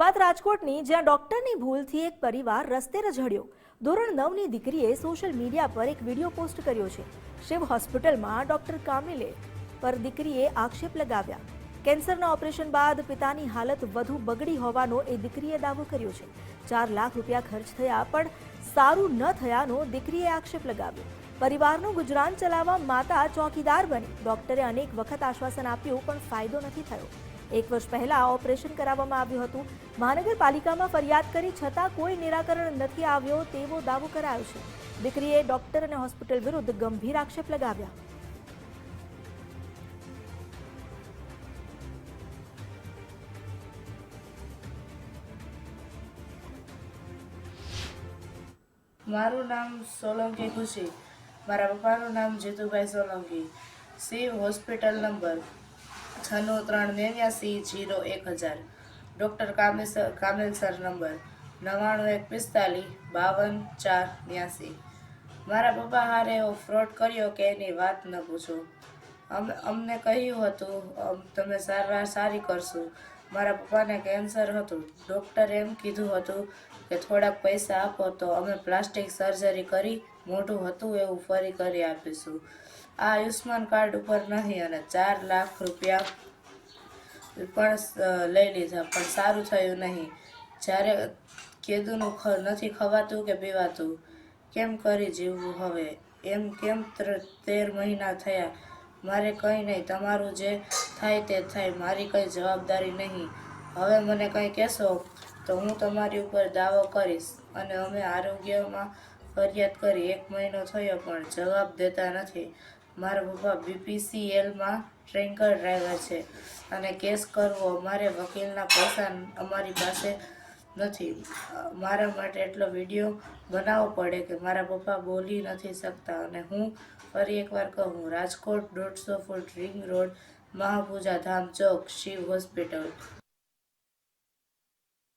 વાત રાજકોટની, જ્યાં ડોક્ટરની ભૂલથી એક પરિવાર રસ્તે રઝળ્યો. ધોરણ નવની દીકરીએ સોશિયલ મીડિયા પર એક વીડિયો પોસ્ટ કર્યો છે. શિવ હોસ્પિટલમાં ડોક્ટર કામિલે પર દીકરીએ આક્ષેપ લગાવ્યા. કેન્સરના ઓપરેશન બાદ પિતાની હાલત વધુ બગડી હોવાનો એ દીકરીએ દાવો કર્યો છે. ચાર લાખ રૂપિયા ખર્ચ થયા, પણ સારું ન થયાનો દીકરીએ આક્ષેપ લગાવ્યો. પરિવારનું ગુજરાન ચલાવવા માતા ચોકીદાર બની. ડોક્ટરે અનેક વખત આશ્વાસન આપ્યું, પણ ફાયદો નથી થયો. એક વર્ષ પહેલા ઓપરેશન કરાવવામાં આવ્યું હતું. મહાનગરપાલિકામાં ફરિયાદ કરી છતાં કોઈ નિરાકરણ નથી આવ્યો તેવો દાવો કરાયો છે. દીકરીએ ડોક્ટર અને હોસ્પિટલ વિરુદ્ધ ગંભીર આક્ષેપ લગાવ્યા. મારું નામ સોલંકી ખુશી. મારા પપ્પાનું નામ Jitubhai Solanki. C hospital number છન્નું ત્રણ નેવ્યાસી જીરો એક હજાર. ડૉક્ટર કામેલ સર નંબર નવ્વાણું એક પિસ્તાલીસ બાવન ચાર ન્યાસી મારા પપ્પા હારે એવો ફ્રોડ કર્યો કે એની વાત ન પૂછો. અમે, અમને કહ્યું હતું તમે સારવાર સારી કરશું. મારા પપ્પાને કેન્સર હતું. ડૉક્ટરે એમ કીધું હતું કે થોડાક પૈસા આપો તો અમે પ્લાસ્ટિક સર્જરી કરી મોટું હતું એવું ફરી કરી આપીશું. આ આયુષ્માન કાર્ડ ઉપર નહીં અને ચાર લાખ રૂપિયા પણ લઈ લીધા પણ સારું થયું નહીં. જ્યારે કેદુનું નથી ખવાતું કે પીવાતું, કેમ કરી જીવવું હવે? એમ કેમ તેર મહિના થયા? મારે કંઈ નહીં, તમારું જે થાય તે થાય, મારી કંઈ જવાબદારી નહીં. હવે મને કંઈ કહેશો? તો હું તમારી ઉપર દાવો કરીશ અને અમે આરોગ્યમાં ફરિયાદ કરી, એક મહિનો થયો પણ જવાબ દેતા નથી. મારા પપ્પા બીપીસીએલમાં ટ્રેન્કર ડ્રાઈવર છે અને કેસ કરવો અમારે વકીલના પૈસા અમારી પાસે નથી. મારા માટે એટલો વીડિયો બનાવવો પડે કે મારા પપ્પા બોલી નથી શકતા અને હું ફરી એકવાર કહું, રાજકોટ દોઢસો foot ring road, Mahapuja Dham Chowk, Shiv hospital.